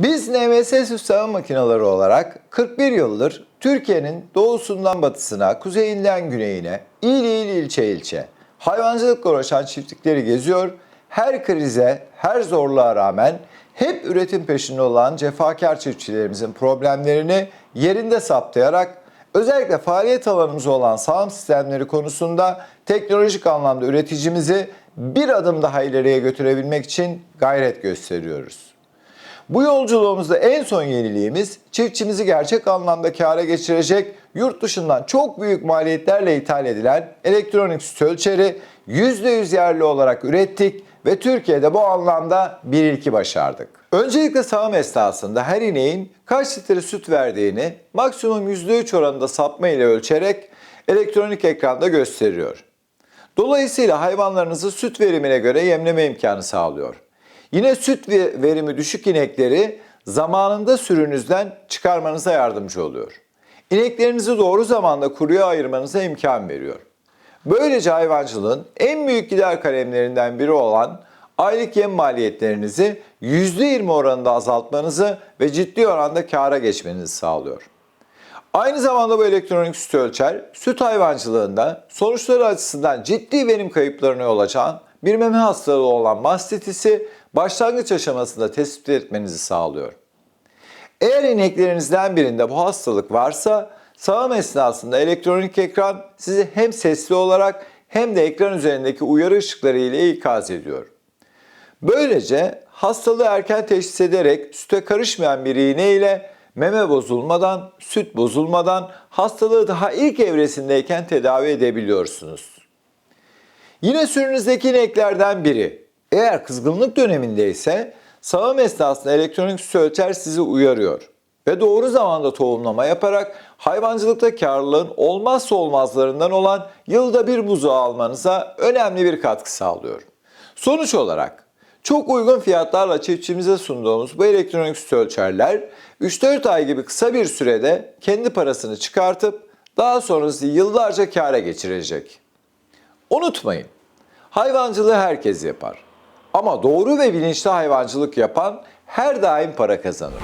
Biz NMS sağım makineleri olarak 41 yıldır Türkiye'nin doğusundan batısına, kuzeyinden güneyine, il il ilçe ilçe hayvancılıkla uğraşan çiftlikleri geziyor. Her krize, her zorluğa rağmen hep üretim peşinde olan cefakar çiftçilerimizin problemlerini yerinde saptayarak özellikle faaliyet alanımız olan sağım sistemleri konusunda teknolojik anlamda üreticimizi bir adım daha ileriye götürebilmek için gayret gösteriyoruz. Bu yolculuğumuzda en son yeniliğimiz çiftçimizi gerçek anlamda kâra geçirecek yurt dışından çok büyük maliyetlerle ithal edilen elektronik süt ölçeri %100 yerli olarak ürettik ve Türkiye'de bu anlamda bir ilki başardık. Öncelikle sağım esnasında her ineğin kaç litre süt verdiğini maksimum %3 oranında sapma ile ölçerek elektronik ekranda gösteriyor. Dolayısıyla hayvanlarınızı süt verimine göre yemleme imkanı sağlıyor. Yine süt ve- verimi düşük inekleri zamanında sürünüzden çıkarmanıza yardımcı oluyor. İneklerinizi doğru zamanda kuruya ayırmanıza imkan veriyor. Böylece hayvancılığın en büyük gider kalemlerinden biri olan aylık yem maliyetlerinizi %20 oranında azaltmanızı ve ciddi oranda kâra geçmenizi sağlıyor. Aynı zamanda bu elektronik süt ölçer, süt hayvancılığında sonuçları açısından ciddi verim kayıplarına yol açan bir meme hastalığı olan mastitisi başlangıç aşamasında tespit etmenizi sağlıyor. Eğer ineklerinizden birinde bu hastalık varsa sağım esnasında elektronik ekran sizi hem sesli olarak hem de ekran üzerindeki uyarı ışıkları ile ikaz ediyor. Böylece hastalığı erken teşhis ederek süte karışmayan bir iğne ile meme bozulmadan, süt bozulmadan hastalığı daha ilk evresindeyken tedavi edebiliyorsunuz. Yine sürünüzdeki ineklerden biri eğer kızgınlık döneminde ise esnasında elektronik süt ölçer sizi uyarıyor ve doğru zamanda tohumlama yaparak hayvancılıkta karlılığın olmazsa olmazlarından olan yılda bir buzu almanıza önemli bir katkı sağlıyor. Sonuç olarak çok uygun fiyatlarla çiftçimize sunduğumuz bu elektronik süt ölçerler 3-4 ay gibi kısa bir sürede kendi parasını çıkartıp daha sonrası yıllarca kâra geçirecek. Unutmayın, hayvancılığı herkes yapar. Ama doğru ve bilinçli hayvancılık yapan her daim para kazanır.